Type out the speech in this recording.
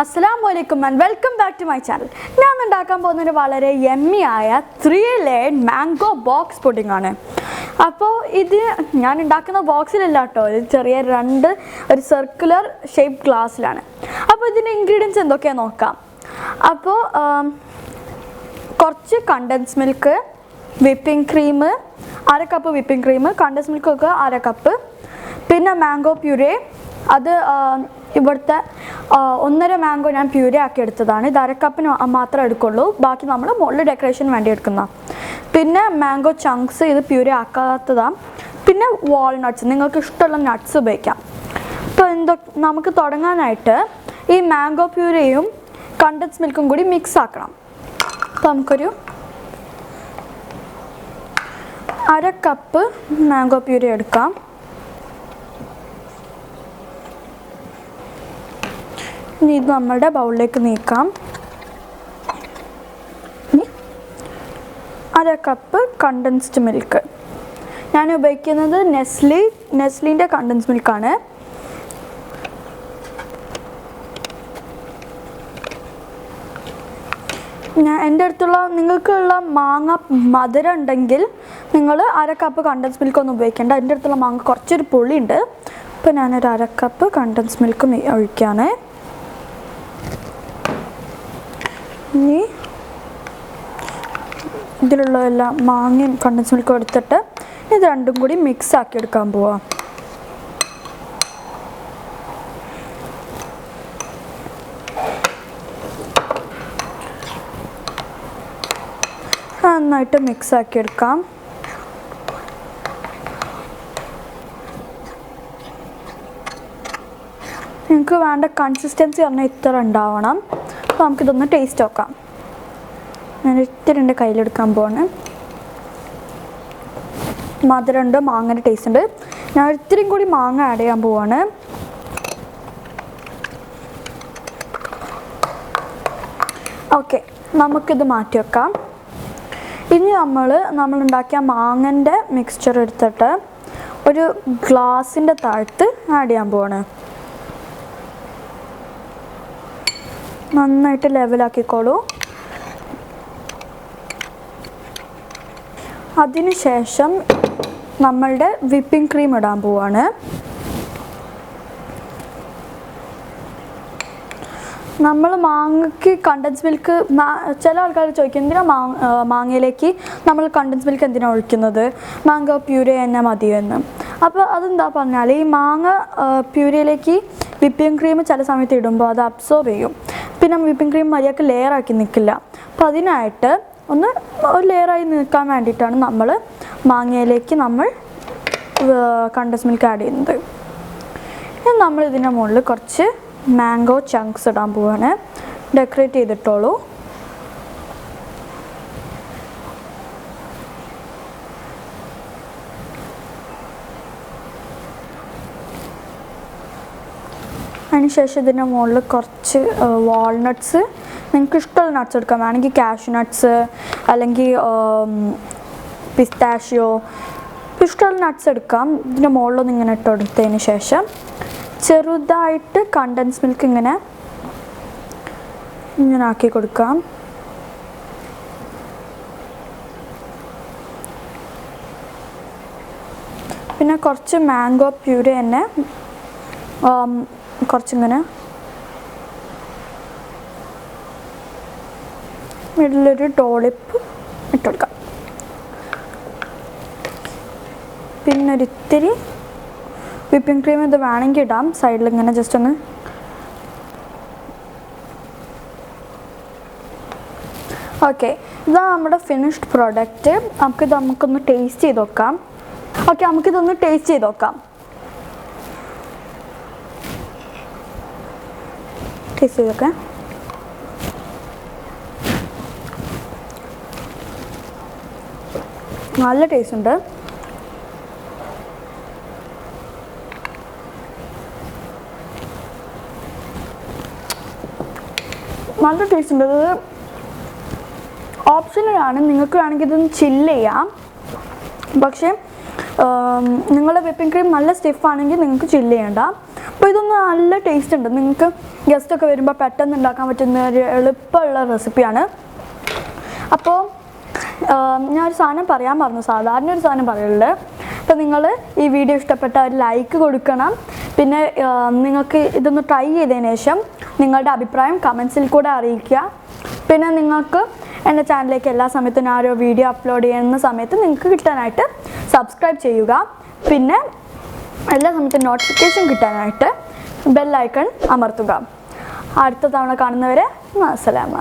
അസ്സാം വലൈക്കും and welcome back to my channel ഞാൻ ഉണ്ടാക്കാൻ പോകുന്നൊരു വളരെ യമ്മി ആയ three layer mango box pudding ആണ്. അപ്പോൾ ഇത് ഞാൻ ഉണ്ടാക്കുന്ന ബോക്സിലല്ല കേട്ടോ ഒരു ചെറിയ രണ്ട് ഒരു സർക്കുലർ ഷേപ്പ് ഗ്ലാസ്സിലാണ് അപ്പോൾ ഇതിന്റെ ഇൻഗ്രീഡിയൻസ് എന്തൊക്കെയാ നോക്കാം. അപ്പോൾ കുറച്ച് കണ്ടൻസ് മിൽക്ക് വിപ്പിംഗ് ക്രീം അര cup whipping cream condensed milk ഒക്കെ അര കപ്പ് പിന്നെ മാംഗോ പ്യൂരേ അത് ഇവിടുത്തെ ഒന്നര മാംഗോ ഞാൻ പ്യൂരി ആക്കി എടുത്തതാണ്. ഇത് അരക്കപ്പിന് കപ്പിന് മാത്രമേ എടുക്കുള്ളൂ. ബാക്കി നമ്മൾ മുകളിൽ ഡെക്കറേഷൻ വേണ്ടി എടുക്കുന്ന. പിന്നെ മാംഗോ ചങ്ക്സ് ഇത് പ്യൂരേ ആക്കാത്തതാണ് പിന്നെ വാൾനട്ട്സ് നിങ്ങൾക്ക് ഇഷ്ടമുള്ള നട്ട്സ് ഉപയോഗിക്കാം. അപ്പോൾ എന്തോ നമുക്ക് തുടങ്ങാനായിട്ട് ഈ മാംഗോ പ്യൂരയും കണ്ടൻസ് മിൽക്കും കൂടി മിക്സ് ആക്കണം. അപ്പോൾ നമുക്കൊരു അര കപ്പ് മാംഗോ പ്യൂരി എടുക്കാം. ഇനി ഇത് നമ്മളുടെ ബൗളിലേക്ക് നീക്കാം. ഇനി അര കപ്പ് കണ്ടൻസ്ഡ് മിൽക്ക് ഞാൻ ഉപയോഗിക്കുന്നത് നെസ്ലി നെസ്ലിന്റെ കണ്ടൻസ് മിൽക്കാണ് ഞാൻ എന്റെ അടുത്തുള്ള നിങ്ങൾക്കുള്ള മാങ്ങ മധുരം ഉണ്ടെങ്കിൽ നിങ്ങൾ അര കപ്പ് കണ്ടൻസ് മിൽക്ക് ഒന്നും ഉപയോഗിക്കേണ്ട. എന്റെ അടുത്തുള്ള മാങ്ങ കുറച്ചൊരു പുളിയുണ്ട്. അപ്പോൾ ഞാനൊരു അര കപ്പ് കണ്ടൻസ് മിൽക്ക് ഒഴിക്കുകയാണ് ഇനി ഇതിലുള്ള എല്ലാം മാങ്ങയും കണ്ടൻസ് മിൽക്കും എടുത്തിട്ട് ഇത് രണ്ടും കൂടി മിക്സ് ആക്കി എടുക്കാൻ പോവാം. നന്നായിട്ട് മിക്സ് ആക്കി എടുക്കാം. നിങ്ങൾക്ക് വേണ്ട കൺസിസ്റ്റൻസി പറഞ്ഞാൽ ഇത്ര ഉണ്ടാവണം. അപ്പോൾ നമുക്കിതൊന്ന് ടേസ്റ്റ് നോക്കാം. ഞാൻ ഇത്തിരി എന്റെ കയ്യിലെടുക്കാൻ പോവാണ്. മധുരമുണ്ട് മാങ്ങയുടെ ടേസ്റ്റ് ഉണ്ട്. ഞാൻ ഇത്തിരിയും കൂടി മാങ്ങ ആഡ് ചെയ്യാൻ പോവാണ്. ഓക്കെ നമുക്കിത് മാറ്റി വെക്കാം. ഇനി നമ്മൾ ഉണ്ടാക്കിയ മാങ്ങന്റെ മിക്സ്ചർ എടുത്തിട്ട് ഒരു ഗ്ലാസിന്റെ താഴത്ത് ആഡ് ചെയ്യാൻ പോവാണ്. നന്നായിട്ട് ലെവലാക്കിക്കോളൂ. അതിനുശേഷം നമ്മളുടെ വിപ്പിംഗ് ക്രീം ഇടാൻ പോവാണ്. നമ്മൾ മാങ്ങയ്ക്ക് കണ്ടൻസ് മിൽക്ക് ചില ആൾക്കാർ ചോദിക്കും എന്തിനാ മാ മാങ്ങയിലേക്ക് നമ്മൾ കണ്ടൻസ് മിൽക്ക് എന്തിനാണ് ഒഴിക്കുന്നത്? മാങ്ങ പ്യൂരെ തന്നെ മതിയെന്ന് അപ്പോൾ അതെന്താ പറഞ്ഞാൽ ഈ മാങ്ങ പ്യൂരിയിലേക്ക് വിപ്പിംഗ് ക്രീം ചില സമയത്ത് ഇടുമ്പോൾ അത് അബ്സോർബ് ചെയ്യും. പിന്നെ വിപ്പിംഗ് ക്രീം മര്യാദയ്ക്ക് ലെയർ ആക്കി നിൽക്കില്ല അപ്പോൾ അതിനായിട്ട് ഒന്ന് ഒരു ലെയറായി നിൽക്കാൻ വേണ്ടിയിട്ടാണ് നമ്മൾ മാങ്ങയിലേക്ക് നമ്മൾ കണ്ടസ് മിൽക്ക് ആഡ് ചെയ്യുന്നത്. ഇനി നമ്മൾ ഇതിന്റെ മുകളിൽ കുറച്ച് മാംഗോ ചങ്ക്സ് ഇടാൻ പോവാണ്. ഡെക്കറേറ്റ് ചെയ്തിട്ടോളൂ. അതിനുശേഷം ഇതിന്റെ മുകളിൽ കുറച്ച് വാൾനട്ട്സ് നിങ്ങൾക്ക് ഇഷ്ടമുള്ള നട്ട്സ് എടുക്കാം. വേണമെങ്കിൽ കാഷ്യൂ നട്ട്സ് അല്ലെങ്കിൽ പിസ്താഷ്യോ ഇഷ്ടമുള്ള നട്ട്സ് എടുക്കാം. ഇതിന്റെ മുകളിലൊന്ന് ഇങ്ങനെ ഇട്ട് കൊടുത്തതിന് ശേഷം ചെറുതായിട്ട് കണ്ടൻസ് മിൽക്ക് ഇങ്ങനെ ഇങ്ങനെ ആക്കി കൊടുക്കാം. പിന്നെ കുറച്ച് മാംഗോ പ്യൂരി തന്നെ കുറച്ചിങ്ങനെ. മിഡിലൊരു ടോളിപ്പ് ഇട്ടുകൊടുക്കാം പിന്നെ ഒരിത്തിരി വിപ്പിംഗ് ക്രീം ഇത് വേണമെങ്കിൽ ഇടാം. സൈഡിൽ ഇങ്ങനെ ജസ്റ്റ് ഒന്ന് ഓക്കെ ഇതാ നമ്മുടെ ഫിനിഷ്ഡ് പ്രോഡക്റ്റ് നമുക്കിത് നമുക്കൊന്ന് ടേസ്റ്റ് ചെയ്ത് നോക്കാം. ഓക്കെ നമുക്കിതൊന്ന് ടേസ്റ്റ് ചെയ്ത് നോക്കാം. ടേസ്റ്റ് ചെയ്ത് നോക്കാം നല്ല ടേസ്റ്റ് ഉണ്ട്. നല്ല ടേസ്റ്റ് ഉണ്ട്. ഇത് ഓപ്ഷനലാണ് നിങ്ങൾക്ക് വേണമെങ്കിൽ ഇതൊന്ന് ചില്ല് ചെയ്യാം. പക്ഷേ നിങ്ങളുടെ വിപ്പിംഗ് ക്രീം നല്ല സ്റ്റിഫ് ആണെങ്കിൽ നിങ്ങൾക്ക് ചില്ല് ചെയ്യണ്ട. അപ്പോൾ ഇതൊന്ന് നല്ല ടേസ്റ്റ് ഉണ്ട്. നിങ്ങൾക്ക് ഗസ്റ്റൊക്കെ വരുമ്പോൾ പെട്ടെന്ന് ഉണ്ടാക്കാൻ പറ്റുന്ന ഒരു എളുപ്പമുള്ള റെസിപ്പിയാണ് അപ്പോൾ ഞാനൊരു സാധനം പറയാൻ പറഞ്ഞു സാധാരണ ഒരു സാധനം പറയുള്ളത് അപ്പോൾ നിങ്ങൾ ഈ വീഡിയോ ഇഷ്ടപ്പെട്ട ഒരു ലൈക്ക് കൊടുക്കണം. പിന്നെ നിങ്ങൾക്ക് ഇതൊന്ന് ട്രൈ ചെയ്തതിന് ശേഷം നിങ്ങളുടെ അഭിപ്രായം കമൻസിൽ കൂടെ അറിയിക്കുക. പിന്നെ നിങ്ങൾക്ക് എന്റെ ചാനലിലേക്ക് എല്ലാ സമയത്തും ഞാൻ ഓരോ വീഡിയോ അപ്ലോഡ് ചെയ്യുന്ന സമയത്ത് നിങ്ങൾക്ക് കിട്ടാനായിട്ട് സബ്സ്ക്രൈബ് ചെയ്യുക. പിന്നെ എല്ലാ സമയത്തും നോട്ടിഫിക്കേഷൻ കിട്ടാനായിട്ട് ബെല്ലൈക്കൺ അമർത്തുക. അടുത്ത തവണ കാണുന്നവരെ അസ്സലാമ